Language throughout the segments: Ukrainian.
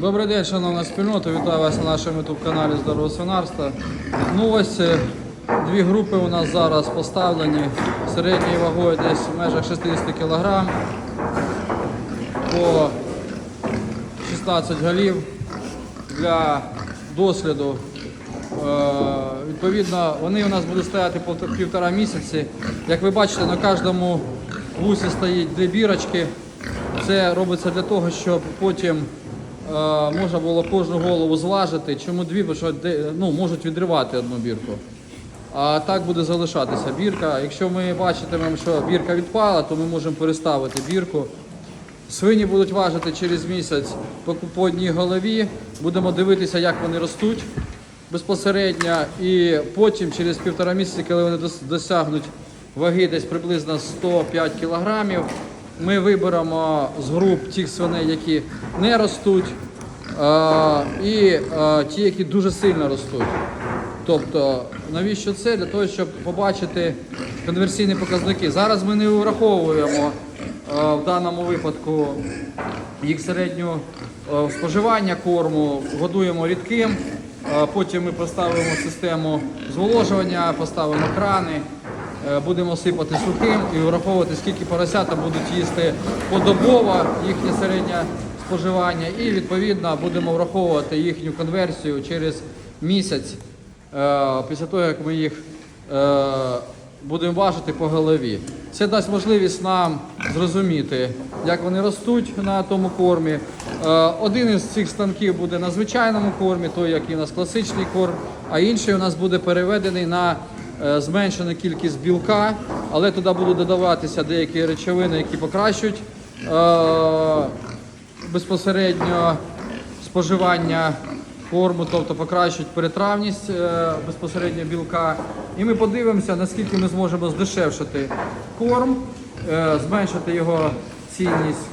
Добрий день, шановна спільнота. Вітаю вас на нашому youtube каналі Здорове свинарство. Ну ось дві групи у нас зараз поставлені середньою вагою десь в межах 60 кг по 16 голів для досліду. Е, Відповідно, вони у нас будуть стояти півтора місяці. Як ви бачите, на кожному вусі стоїть дві бірочки. Це робиться для того, щоб потім можна було кожну голову зважити. Чому дві? Бо що ну, можуть відривати одну бірку. А так буде залишатися бірка. Якщо ми бачитимемо, що бірка відпала, то ми можемо переставити бірку. Свині будуть важити через місяць по, по одній голові. Будемо дивитися, як вони ростуть безпосередньо. І потім, через півтора місяці, коли вони досягнуть ваги десь приблизно 105 кілограмів, ми виберемо з груп тих свиней, які не ростуть, і ті, які дуже сильно ростуть. Тобто, навіщо це? Для того, щоб побачити конверсійні показники. Зараз ми не враховуємо в даному випадку їх середню споживання корму, годуємо рідким, потім ми поставимо систему зволожування, поставимо крани, будемо сипати сухим і враховувати, скільки поросята будуть їсти подобово, їхнє середнє споживання, і відповідно будемо враховувати їхню конверсію через місяць. Е, після того, як ми їх е, будемо важити по голові. Це дасть можливість нам зрозуміти, як вони ростуть на тому кормі. Е, Один із цих станків буде на звичайному кормі, той, який у нас класичний корм, а інший у нас буде переведений на е, зменшену кількість білка, але туди будуть додаватися деякі речовини, які покращують е, безпосередньо споживання корму, тобто покращують перетравність е, безпосередньо білка. І ми подивимося, наскільки ми зможемо здешевшити корм, зменшити його цінність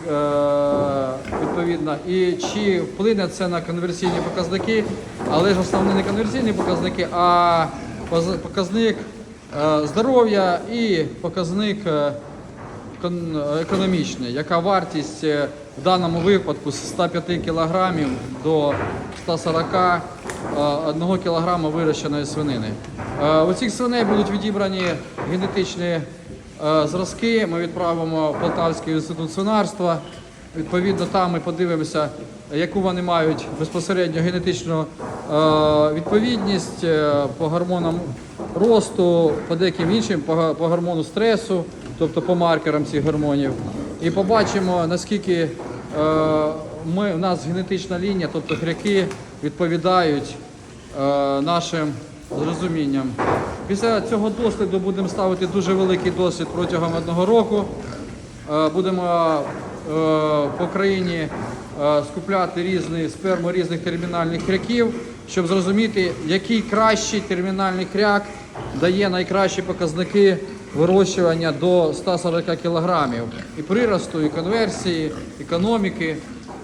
відповідно, і чи вплине це на конверсійні показники, але ж основні не конверсійні показники, а показник е, здоров'я і показник. е, екон- економічне, яка вартість е, в даному випадку з 105 кг до 140 е, 1 кг вирощеної свинини. У цих свиней будуть відібрані генетичні зразки. Ми відправимо в Полтавський інститут свинарства. Відповідно, там ми подивимося, яку вони мають безпосередньо генетичну відповідність е, по гормонам росту, по деяким іншим, по, гормону стресу, тобто по маркерам цих гормонів. І побачимо, наскільки е, ми, у нас генетична лінія, тобто хряки відповідають е, нашим зрозумінням. Після цього досліду будемо ставити дуже великий досвід протягом одного року. Е, Будемо е, по країні е, скупляти різні сперму різних термінальних хряків, щоб зрозуміти, який кращий термінальний хряк дає найкращі показники вирощування до 140 кг і приросту, і конверсії, економіки.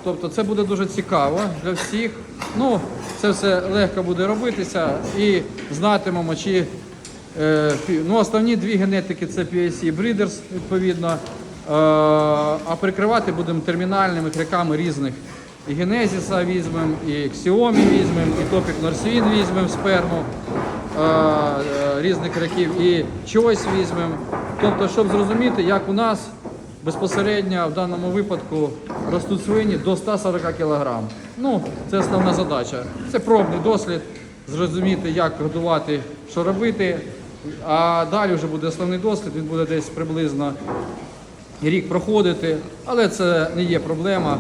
Тобто це буде дуже цікаво для всіх. Ну, це все легко буде робитися і знатимемо, чи Е, Ну, основні дві генетики це PSC Breeders, відповідно. Е, А прикривати будемо термінальними кряками різних. І Генезіса візьмемо, і Xiaomi візьмемо, і Topic Northwind візьмемо сперму е, е, різних кряків, і Choice візьмемо. Тобто, щоб зрозуміти, як у нас безпосередньо в даному випадку ростуть свині до 140 кг. Ну, це основна задача. Це пробний дослід, зрозуміти, як годувати, що робити. А далі вже буде основний дослід, він буде десь приблизно рік проходити, але це не є проблема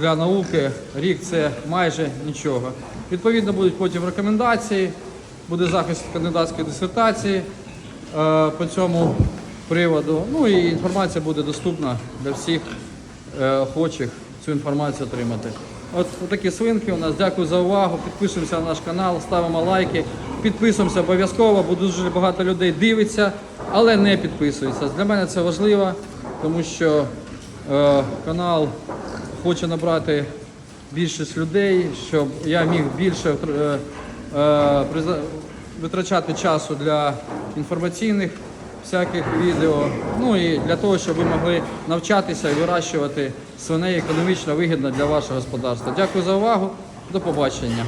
для науки. Рік це майже нічого. Відповідно, будуть потім рекомендації, буде захист кандидатської дисертації е, по цьому приводу. Ну і інформація буде доступна для всіх е, охочих цю інформацію отримати. От такі свинки у нас. Дякую за увагу. Підписуємося на наш канал, ставимо лайки, підписуємося обов'язково, бо дуже багато людей дивиться, але не підписується. Для мене це важливо, тому що е, канал хоче набрати більшість людей, щоб я міг більше е, е, витрачати часу для інформаційних всяких відео. Ну і для того, щоб ви могли навчатися і вирощувати свиней економічно вигідно для вашого господарства. Дякую за увагу. До побачення.